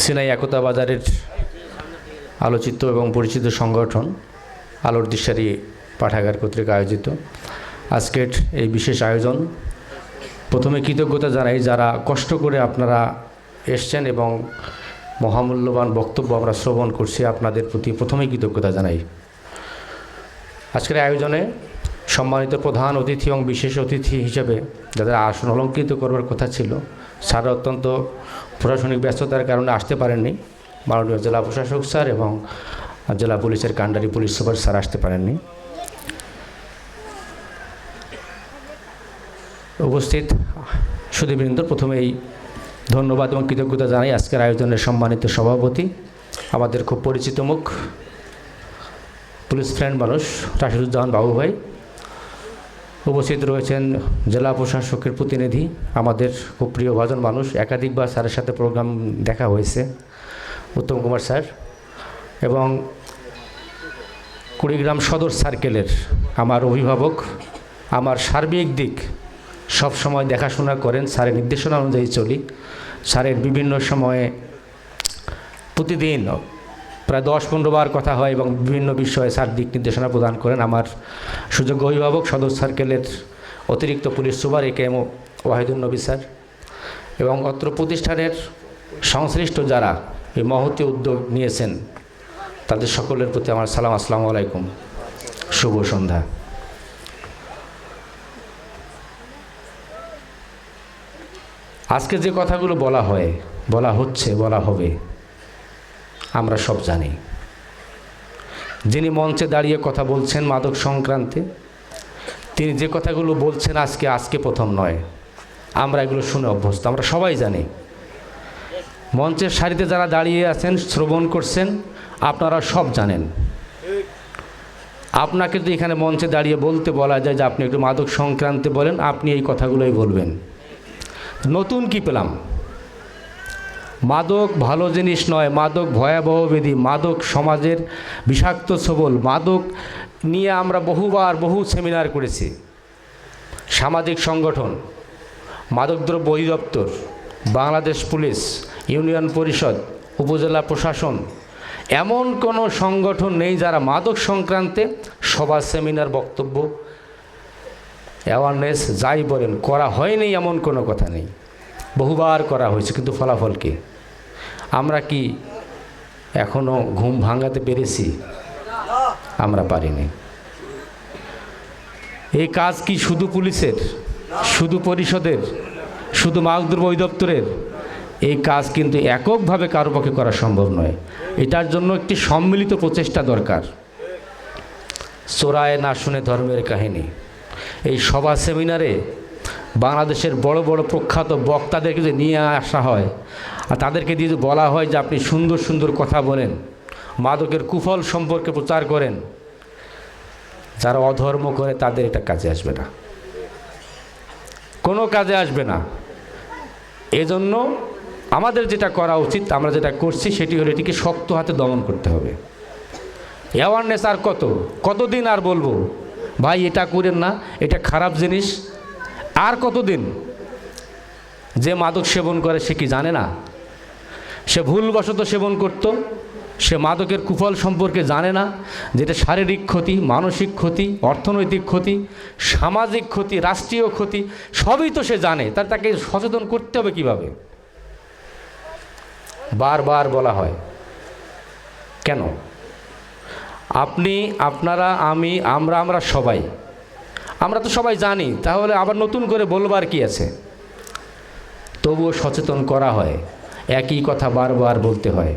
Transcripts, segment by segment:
Sinai একতা বাজারের আলোচিত এবং পরিচিত সংগঠন, আলোর দিশারি পাঠাগার কর্তৃক আয়োজিত। আজকের এই বিশেষ আয়োজন প্রথমে কৃতজ্ঞতা জানাই যারা কষ্ট করে আপনারা এসছেন এবং মহামূল্যবান বক্তব্য আমরা শ্রবণ করছি, আপনাদের প্রতি প্রথমেই কৃতজ্ঞতা জানাই। আজকের আয়োজনে সম্মানিত প্রধান অতিথি এবং বিশেষ অতিথি হিসেবে যাদের আসন অলঙ্কৃত করবার কথা ছিল স্যার অত্যন্ত প্রশাসনিক ব্যস্ততার কারণে আসতে পারেননি। মাননীয় জেলা প্রশাসক স্যার এবং জেলা পুলিশের কান্ডারি পুলিশ সুপার স্যার আসতে পারেননি। উপস্থিত সুদীবৃন্দ প্রথমেই ধন্যবাদ এবং কৃতজ্ঞতা জানাই আজকের আয়োজনের সম্মানিত সভাপতি, আমাদের খুব পরিচিত মুখ, পুলিশ ফ্রেন্ড মানুষ, রাশিদুজ্জামান বাবু ভাই। উপস্থিত রয়েছেন জেলা প্রশাসকের প্রতিনিধি, আমাদের খুব প্রিয় ভাজন মানুষ, একাধিকবার স্যারের সাথে প্রোগ্রাম দেখা হয়েছে, উত্তম কুমার স্যার এবং কুড়িগ্রাম সদর সার্কেলের আমার অভিভাবক, আমার সার্বিক দিক সব সময় দেখাশোনা করেন, স্যারের নির্দেশনা অনুযায়ী চলি। স্যারের বিভিন্ন সময়ে প্রতিদিন প্রায় দশ পনেরো বার কথা হয় এবং বিভিন্ন বিষয়ে স্যার দিক নির্দেশনা প্রদান করেন। আমার সুযোগ্য অভিভাবক সদর সার্কেলের অতিরিক্ত police super A K M Wahidul Nabi sir এবং অত্র প্রতিষ্ঠানের সংশ্লিষ্ট যারা এই মহতি উদ্যোগ নিয়েছেন, তাদের সকলের প্রতি আমার সালাম, আসসালামু আলাইকুম। শুভ সন্ধ্যা। আজকে যে কথাগুলো বলা হয়, বলা হচ্ছে, বলা হবে আমরা সব জানি। যিনি মঞ্চে দাঁড়িয়ে কথা বলছেন মাদক সংক্রান্তে, তিনি যে কথাগুলো বলছেন আজকে আজকে প্রথম নয়। আমরা এগুলো শুনে অভ্যস্ত, আমরা সবাই জানি। মঞ্চের সারিতে যারা দাঁড়িয়ে আছেন, শ্রবণ করছেন, আপনারা সব জানেন। আপনাকে তো এখানে মঞ্চে দাঁড়িয়ে বলতে বলা যায় যে আপনি একটু মাদক সংক্রান্তে বলেন, আপনি এই কথাগুলোই বলবেন। নতুন কি পেলাম? মাদক ভালো জিনিস নয়, মাদক ভয়াবহ ব্যাধি মাদক সমাজের বিষাক্ত সবল মাদক নিয়ে আমরা বহুবার বহু সেমিনার করেছি। সামাজিক সংগঠন মাদকদ্রব্য অধিদপ্তর, বাংলাদেশ পুলিশ, ইউনিয়ন পরিষদ, উপজেলা প্রশাসন, এমন কোনো সংগঠন নেই যারা মাদক সংক্রান্তে সভা সেমিনার বক্তব্য অ্যাওয়ারনেস যাই বলেন, করা হয়নি এমন কোনো কথা নেই। বহুবার করা হয়েছে, কিন্তু ফলাফল কি? আমরা কি এখনও ঘুম ভাঙাতে পেরেছি? আমরা পারিনি। এই কাজ কি শুধু পুলিশের? শুধু পরিষদের? শুধু মাগদ্রব্য অধিদপ্তরের? এই কাজ কিন্তু এককভাবে কারও পক্ষে করা সম্ভব নয়। এটার জন্য একটি সম্মিলিত প্রচেষ্টা দরকার। চোরায় না শুনে ধর্মের কাহিনী। এই সভা সেমিনারে বাংলাদেশের বড় বড় প্রখ্যাত বক্তাদেরকে যে নিয়ে আসা হয় আর তাদেরকে দিয়ে বলা হয় যে আপনি সুন্দর সুন্দর কথা বলেন, মাদকের কুফল সম্পর্কে প্রচার করেন। যারা অধর্ম করে তাদের এটা কাজে আসবে না। কোনো কাজে আসবে না। এজন্য আমাদের যেটা করা উচিত, আমরা যেটা করছি সেটি হলো এটিকে শক্ত হাতে দমন করতে হবে। অ্যাওয়ারনেস আর কত? কতদিন আর বলব? ভাই, এটা করেন না, এটা খারাপ জিনিস। আর কতদিন? যে মাদক সেবন করে সে কি জানে না? সে ভুলবশত সেবন করত, সে মাদকের কুফল সম্পর্কে জানে না, যেটা শারীরিক ক্ষতি, মানসিক ক্ষতি, অর্থনৈতিক ক্ষতি, সামাজিক ক্ষতি, রাষ্ট্রীয় ক্ষতি, সবই তো সে জানে। তার তাকে সচেতন করতে হবে কীভাবে? বারবার বলা হয়, কেন? আপনি, আপনারা, আমি, আমরা আমরা সবাই, আমরা তো সবাই জানি, তাহলে আবার নতুন করে বলবার কি আছে? তবুও সচেতন করা হয়। একই কথা বারবার বলতে হয়।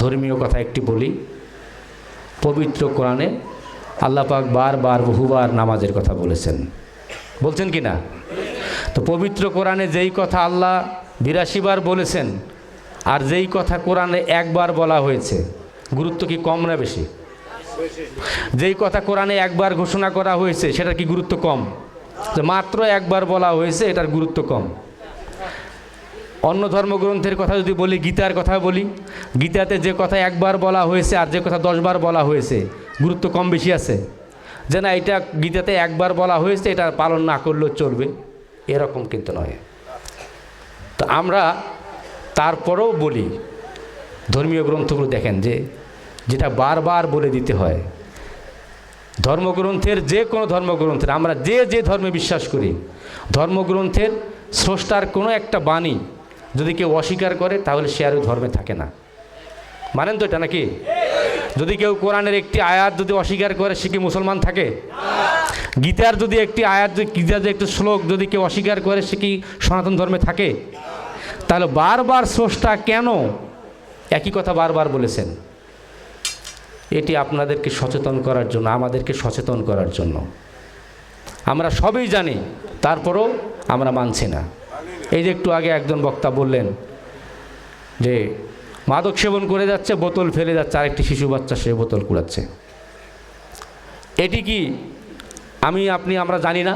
ধর্মীয় কথা একটি বলি, পবিত্র কোরআনে আল্লাপাক বারবার বহুবার নামাজের কথা বলেছেন। বলছেন কি না? তো পবিত্র কোরআনে যেই কথা আল্লাহ বিরাশি বার বলেছেন, আর যেই কথা কোরআনে একবার বলা হয়েছে, গুরুত্ব কি কম না বেশি? যেই কথা কোরআনে একবার ঘোষণা করা হয়েছে, সেটার কি গুরুত্ব কম? মাত্র একবার বলা হয়েছে, এটার গুরুত্ব কম। অন্য ধর্মগ্রন্থের কথা যদি বলি, গীতার কথা বলি, গীতাতে যে কথা একবার বলা হয়েছে আর যে কথা দশবার বলা হয়েছে, গুরুত্ব কম বেশি আছে। যে না, এটা গীতাতে একবার বলা হয়েছে, এটা পালন না করলেও চলবে, এরকম কিন্তু নয়। তো আমরা তারপরেও বলি, ধর্মীয় গ্রন্থগুলো দেখেন যে, যেটা বারবার বলে দিতে হয়, ধর্মগ্রন্থের যে কোনো ধর্মগ্রন্থের, আমরা যে যে ধর্মে বিশ্বাস করি, ধর্মগ্রন্থের স্রষ্টার কোনো একটা বাণী যদি কেউ অস্বীকার করে, তাহলে সে আর ধর্মে থাকে না। মানেন তো এটা নাকি? যদি কেউ কোরআনের একটি আয়াত যদি অস্বীকার করে, সে কি মুসলমান থাকে? গীতার যদি একটি আয়াত গীতার যে একটি শ্লোক যদি কেউ অস্বীকার করে, সে কি সনাতন ধর্মে থাকে? তাহলে বারবার স্রষ্টা কেন একই কথা বারবার বলেছেন? এটি আপনাদেরকে সচেতন করার জন্য, আমাদেরকে সচেতন করার জন্য। আমরা সবই জানি, তারপরও আমরা মানছি না। এই যে একটু আগে একজন বক্তা বললেন যে মাদক সেবন করে যাচ্ছে, বোতল ফেলে যাচ্ছে, আরেকটি শিশু বাচ্চা সে বোতল কুড়াচ্ছে। এটি কি আমি, আপনি, আমরা জানি না?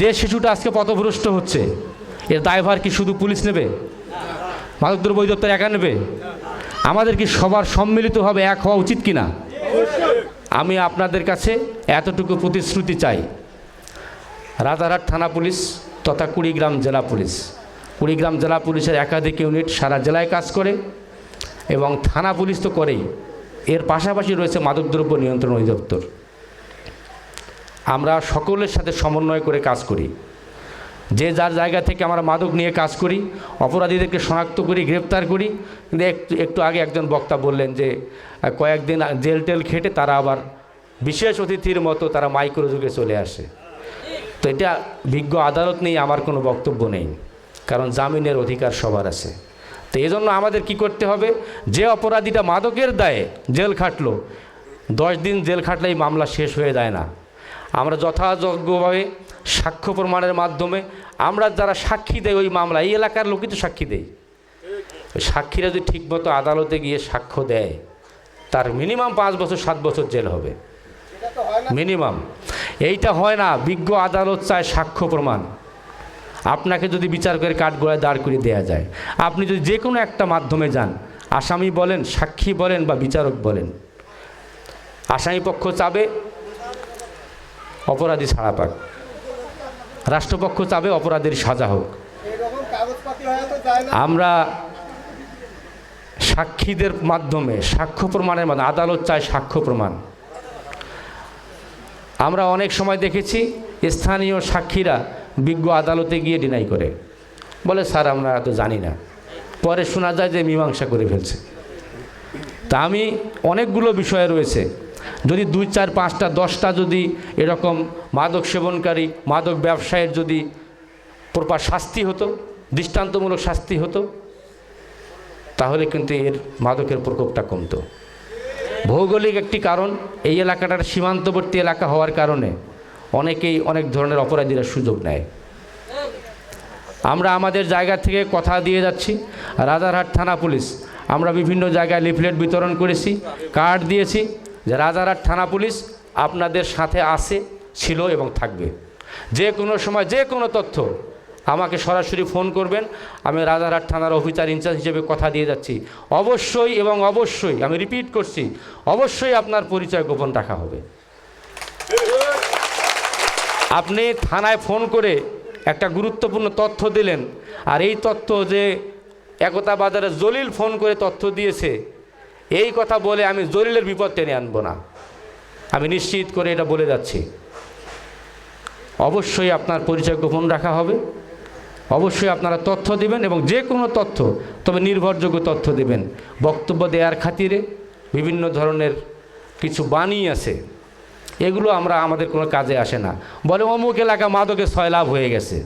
যে শিশুটা আজকে পথভ্রষ্ট হচ্ছে, এর দায়ভার কি শুধু পুলিশ নেবে? মাদকদ্রব্য অধিদপ্তর একা নেবে? আমাদের কি সবার সম্মিলিতভাবে এক হওয়া উচিত কি না আমি আপনাদের কাছে এতটুকু প্রতিশ্রুতি চাই। রাজারহাট থানা পুলিশ তথা কুড়িগ্রাম জেলা পুলিশ। কুড়িগ্রাম জেলা পুলিশের একাধিক ইউনিট সারা জেলায় কাজ করে এবং থানা পুলিশ তো করেই। এর পাশাপাশি রয়েছে মাদকদ্রব্য নিয়ন্ত্রণ অধিদপ্তর। আমরা সকলের সাথে সমন্বয় করে কাজ করি। যে যার জায়গা থেকে আমরা মাদক নিয়ে কাজ করি, অপরাধীদেরকে শনাক্ত করি, গ্রেপ্তার করি। কিন্তু একটু একটু আগে একজন বক্তা বললেন যে, কয়েকদিন জেল টেল খেটে তারা আবার বিশেষ অতিথির মতো তারা মাইক্রো যুগে চলে আসে। তো এটা বিজ্ঞ আদালত নেই আমার কোনো বক্তব্য নেই কারণ জামিনের অধিকার সবার আছে। তো এই জন্য আমাদের কি করতে হবে? যে অপরাধীটা মাদকের দায়ে জেল খাটলো দশ দিন জেল খাটলেই মামলা শেষ হয়ে যায় না। আমরা যথাযোগ্যভাবে সাক্ষ্য প্রমাণের মাধ্যমে আমরা যারা সাক্ষী দেয় ওই মামলা এই এলাকার লোকই তো সাক্ষী দেয়। ওই সাক্ষীরা যদি ঠিকমতো আদালতে গিয়ে সাক্ষ্য দেয় তার মিনিমাম পাঁচ বছর সাত বছর জেল হবে। মিনিমাম। এইটা হয় না, বিজ্ঞ আদালত চায় সাক্ষ্য প্রমাণ। আপনাকে যদি বিচার করে কাঠগোড়ায় দাঁড় করিয়ে দেওয়া যায়। আপনি যদি যে কোনো একটা মাধ্যমে যান, আসামি বলেন, সাক্ষী বলেন বা বিচারক বলেন, আসামি পক্ষ চাবে অপরাধী ছাড়া পাক। রাষ্ট্রপক্ষ চাবে অপরাধীর সাজা হোক। আমরা সাক্ষীদের মাধ্যমে, সাক্ষ্য প্রমাণের মাধ্যমে, আদালত চায় সাক্ষ্য প্রমাণ। আমরা অনেক সময় দেখেছি স্থানীয় সাক্ষীরা বিজ্ঞ আদালতে গিয়ে ডিনাই করে। বলে, স্যার, আমরা তো জানি না। পরে শোনা যায় যে মীমাংসা করে ফেলছে। তা আমি অনেকগুলো বিষয় রয়েছে। যদি দুই, চার, পাঁচটা, দশটা যদি এরকম মাদক সেবনকারী, মাদক ব্যবসায়ের যদি প্রপার শাস্তি হতো, দৃষ্টান্তমূলক শাস্তি হতো, তাহলে কিন্তু এর মাদকের প্রকোপটা কমতো। ভৌগোলিক একটি কারণ, এই এলাকাটার সীমান্তবর্তী এলাকা হওয়ার কারণে অনেকেই অনেক ধরনের অপরাধীরা সুযোগ নেয়। আমরা আমাদের জায়গা থেকে কথা দিয়ে যাচ্ছি। রাজারহাট থানা পুলিশ, আমরা বিভিন্ন জায়গায় লিফলেট বিতরণ করেছি, কার্ড দিয়েছি যে রাজারহাট থানা পুলিশ আপনাদের সাথে আছে, ছিল এবং থাকবে। যে কোনো সময় যে কোনো তথ্য আমাকে সরাসরি ফোন করবেন, আমি রাজারহাট থানার অফিসার ইনচার্জ হিসেবে কথা দিয়ে যাচ্ছি। অবশ্যই এবং অবশ্যই, আমি রিপিট করছি, অবশ্যই আপনার পরিচয় গোপন রাখা হবে। আপনি থানায় ফোন করে একটা গুরুত্বপূর্ণ তথ্য দিলেন, আর এই তথ্য যে একতা বাজারে জলিল ফোন করে তথ্য দিয়েছে, এই কথা বলে আমি জলিলের বিপদ টেনে আনব না। আমি নিশ্চিত করে এটা বলে যাচ্ছি। অবশ্যই আপনার পরিচয় গোপন রাখা হবে। অবশ্যই আপনারা তথ্য দিবেন এবং যে কোনো তথ্য, তবে নির্ভরযোগ্য তথ্য দিবেন। বক্তব্য দেওয়ার খাতিরে বিভিন্ন ধরনের কিছু বাণী আছে। এগুলো আমরা আমাদের কোনো কাজে আসে না। বলে অমুক এলাকা মাদকে লাভ হয়ে গেছে।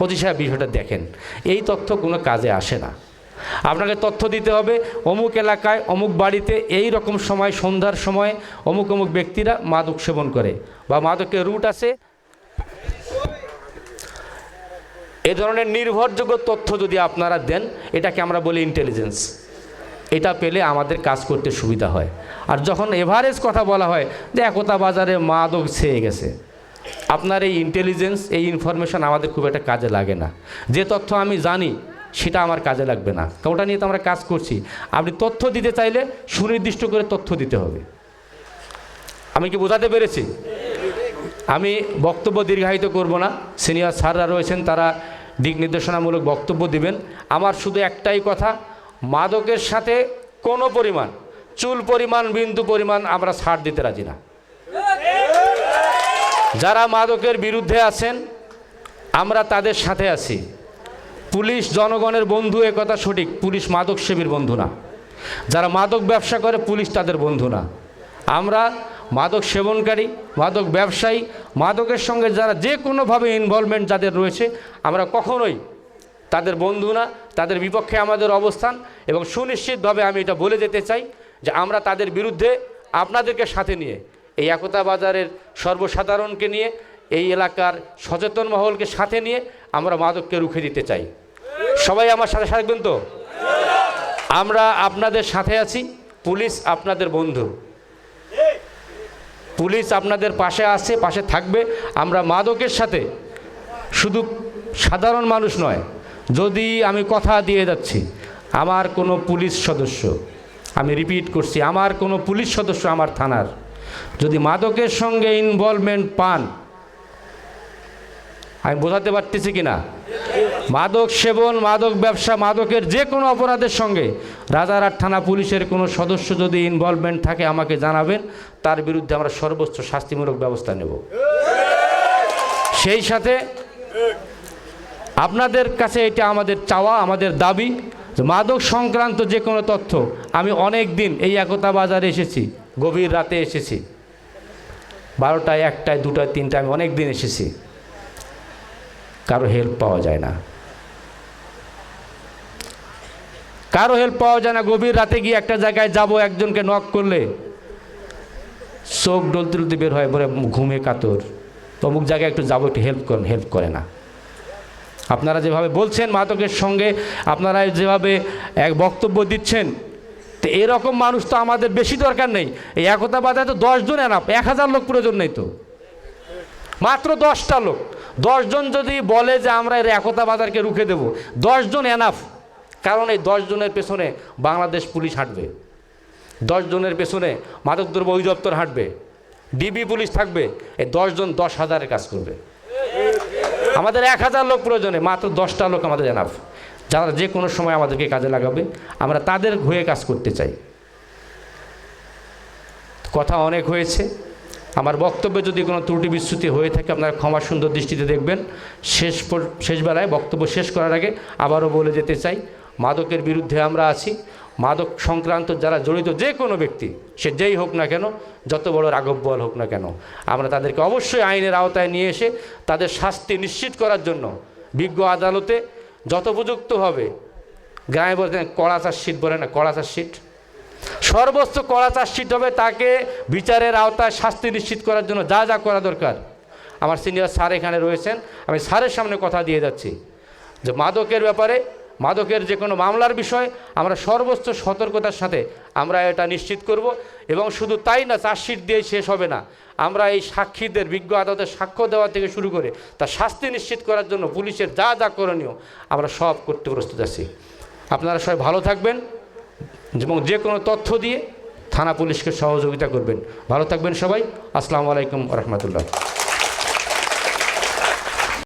অতি সাহেব বিষয়টা দেখেন। এই তথ্য কোনো কাজে আসে না। আপনাকে তথ্য দিতে হবে, অমুক এলাকায় অমুক বাড়িতে এই রকম সময়, সন্ধ্যার সময় অমুক অমুক ব্যক্তিরা মাদক সেবন করে বা মাদকের রুট আছে এ ধরনের নির্ভরযোগ্য তথ্য যদি আপনারা দেন, এটাকে আমরা বলি ইন্টেলিজেন্স এটা পেলে আমাদের কাজ করতে সুবিধা হয়। আর যখন এভারেজ কথা বলা হয় যে একতা বাজারে মাদক ছেয়ে গেছে। আপনার এই ইন্টেলিজেন্স এই ইনফরমেশন আমাদের খুব একটা কাজে লাগে না। যে তথ্য আমি জানি, সেটা আমার কাজে লাগবে না। ওটা নিয়ে তো আমরা কাজ করছি। আপনি তথ্য দিতে চাইলে সুনির্দিষ্ট করে তথ্য দিতে হবে। আমি কি বোঝাতে পেরেছি? আমি বক্তব্য দীর্ঘায়িত করব না। সিনিয়র স্যাররা রয়েছেন, তারা দিক নির্দেশনামূলক বক্তব্য দিবেন। আমার শুধু একটাই কথা, মাদকের সাথে কোনো পরিমাণ, চুল পরিমাণ, বিন্দু পরিমাণ আমরা ছাড় দিতে রাজি না। যারা মাদকের বিরুদ্ধে আছেন, আমরা তাদের সাথে আছি। পুলিশ জনগণের বন্ধু কথা সঠিক, পুলিশ মাদক সেবীর বন্ধু না। যারা মাদক ব্যবসা করে, পুলিশ তাদের বন্ধু না। আমরা মাদক সেবনকারী, মাদক ব্যবসায়ী, মাদকের সঙ্গে যারা যে কোনোভাবে ইনভলভমেন্ট যাদের রয়েছে, আমরা কখনোই তাদের বন্ধু না, তাদের বিপক্ষে আমাদের অবস্থান এবং সুনিশ্চিতভাবে আমি এটা বলে যেতে চাই যে আমরা তাদের বিরুদ্ধে আপনাদেরকে সাথে নিয়ে এই একতা বাজারের সর্বসাধারণকে নিয়ে, এই এলাকার সচেতন মহলকে সাথে নিয়ে আমরা মাদককে রুখে দিতে চাই। সবাই আমার সাথে থাকবেন তো? আমরা আপনাদের সাথে আছি, পুলিশ আপনাদের বন্ধু। পুলিশ আপনাদের পাশে আছে পাশে থাকবে। আমরা মাদকের সাথে, শুধু সাধারণ মানুষ নয়, যদি আমি কথা দিয়ে যাচ্ছি, আমার কোনো পুলিশ সদস্য, আমি রিপিট করছি, আমার কোনো পুলিশ সদস্য আমার থানার, যদি মাদকের সঙ্গে ইনভলভমেন্ট পান, আমি বোঝাতে পারতেছি কি না মাদক সেবন, মাদক ব্যবসা, মাদকের যে কোনো অপরাধের সঙ্গে রাজারহাট থানা পুলিশের কোনো সদস্য যদি ইনভলভমেন্ট থাকে, আমাকে জানাবেন। তার বিরুদ্ধে আমরা সর্বোচ্চ শাস্তিমূলক ব্যবস্থা নেব। সেই সাথে আপনাদের কাছে এটা আমাদের চাওয়া, আমাদের দাবি মাদক সংক্রান্ত যে কোনো তথ্য আমি অনেক দিন এই একতা বাজারে এসেছি, গভীর রাতে এসেছি। বারোটায়, একটায়, দুটায়, তিনটায় আমি অনেক দিন এসেছি। কারও হেল্প পাওয়া যায় না। কারও হেল্প পাওয়া যায় না, গভীর রাতে গিয়ে একটা জায়গায় যাব, একজনকে নক করলে। চোখ ডলতে ডলতে বের হয়, বলে ঘুমে কাতর। অমুক জায়গায় একটু যাব, একটু হেল্প করেন হেল্প করে না। আপনারা যেভাবে বলছেন মাদকের সঙ্গে, আপনারা যেভাবে এক বক্তব্য দিচ্ছেন, তো এরকম মানুষ তো আমাদের বেশি দরকার নেই। এই একতা বাজারে তো দশজন এনাপ এক হাজার লোক প্রয়োজন নেই তো। মাত্র দশটা লোক। দশজন যদি বলে যে আমরা এর একতা বাজারকে রুখে দেব দশজন এনাফ। কারণ এই দশজনের পেছনে বাংলাদেশ পুলিশ হাঁটবে। দশজনের পেছনে মাদকদ্রব্য অধিদপ্তর হাঁটবে। ডিবি পুলিশ থাকবে, এই দশজন দশ হাজারের কাজ করবে। আমাদের এক হাজার লোক প্রয়োজনে, মাত্র দশটা লোক আমাদের এনাফ যারা যে কোনো সময় আমাদেরকে কাজে লাগাবে, আমরা তাদের হয়ে কাজ করতে চাই। কথা অনেক হয়েছে। আমার বক্তব্যে যদি কোনো ত্রুটি বিচ্যুতি হয়ে থাকে, আপনারা ক্ষমা সুন্দর দৃষ্টিতে দেখবেন। শেষ পর- শেষ বক্তব্য শেষ করার আগে আবারও বলে যেতে চাই মাদকের বিরুদ্ধে আমরা আছি। মাদক সংক্রান্ত যারা জড়িত যে কোনো ব্যক্তি, সে যেই হোক না কেন, যত বড় রাঘব বল হোক না কেন, আমরা তাদেরকে অবশ্যই আইনের আওতায় নিয়ে এসে তাদের শাস্তি নিশ্চিত করার জন্য বিজ্ঞ আদালতে যত উপযুক্ত হবে, গ্রামে বলতেন কড়া চার্জশিট বলে না, কড়া চার্জশিট সর্বোচ্চ কড়া চার্জশিট হবে তাকে বিচারের আওতায় শাস্তি নিশ্চিত করার জন্য যা যা করা দরকার। আমার সিনিয়র স্যার এখানে রয়েছেন, আমি স্যারের সামনে কথা দিয়ে যাচ্ছি যে মাদকের ব্যাপারে মাদকের যে কোনো মামলার বিষয়, আমরা সর্বোচ্চ সতর্কতার সাথে আমরা এটা নিশ্চিত করব এবং শুধু তাই না, চার্জশিট দিয়ে শেষ হবে না। আমরা এই সাক্ষীদের বিজ্ঞ আদালতের সাক্ষ্য দেওয়া থেকে শুরু করে তার শাস্তি নিশ্চিত করার জন্য পুলিশের যা যা করণীয়, আমরা সব করতে প্রস্তুত আছি। আপনারা সবাই ভালো থাকবেন এবং যে কোনো তথ্য দিয়ে থানা পুলিশকে সহযোগিতা করবেন। ভালো থাকবেন সবাই। আসসালামু আলাইকুম রহমতুল্লাহ।